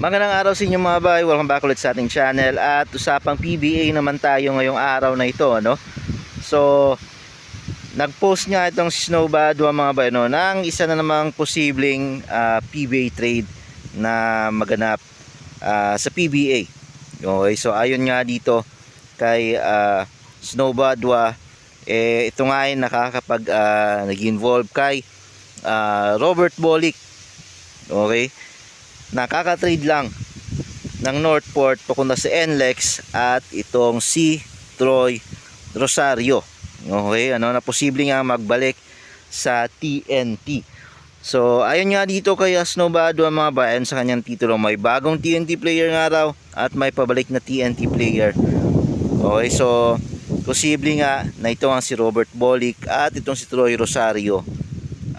Magandang araw sa inyo mga bay, welcome back ulit sa ating channel at usapang PBA naman tayo ngayong araw na ito ano. So nag-post nga itong Snowbad mga bay no, ng isa na namang posibleng ah, PBA trade na maganap ah, sa PBA. Okay, so ayon nga dito kay uh, Snowbadwa eh ito nga ay nakakapag ah, nag-involve kay ah, Robert Bolick. Okay? Nakaka-trade lang ng Northport papunta sa NLEX at itong si Troy Rosario. Okay, ano na posible nga magbalik sa TNT. So, ayun nga dito kay Snowbado ang mga bayan sa kanyang titulo. May bagong TNT player nga raw at may pabalik na TNT player. Okay, so posible nga na ito ang si Robert Bolick at itong si Troy Rosario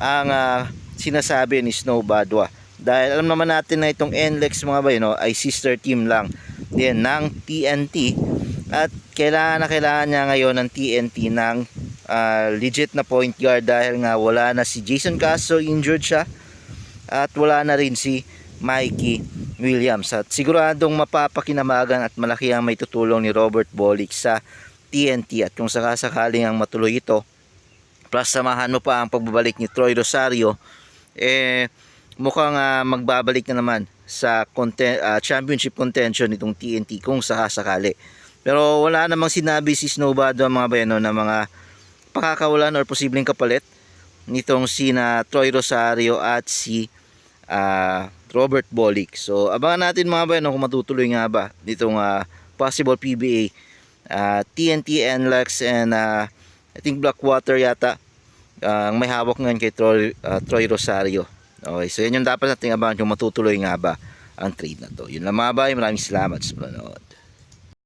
ang ah, sinasabi ni Snowbadwa. Dahil alam naman natin na itong NLEX mga bayo no, ay sister team lang din ng TNT at kailangan na kailangan niya ngayon ng TNT ng ah, legit na point guard dahil nga wala na si Jason Castro injured siya. At wala na rin si Mikey Williams. At siguradong mapapakinamagan at malaki ang may tutulong ni Robert Bolick sa TNT at kung sakasakaling ang matuloy ito plus samahan mo pa ang pagbabalik ni Troy Rosario eh mukhang ah, magbabalik na naman sa conten- ah, championship contention nitong TNT kung sakasakali. Pero wala namang sinabi si Snowbado mga bayano na mga pakakawalan or posibleng kapalit nitong sina Troy Rosario at si ah, Robert Bolick. So abangan natin mga bayano kung matutuloy nga ba nitong ah, possible PBA ah, TNT NLEX and ah, I think Blackwater yata ang may hawak ngayon kay Troy, ah, Troy Rosario. Okay, so yun yung dapat nating abangan kung matutuloy nga ba ang trade na to. Yun lang mga bay, maraming salamat sa panonood.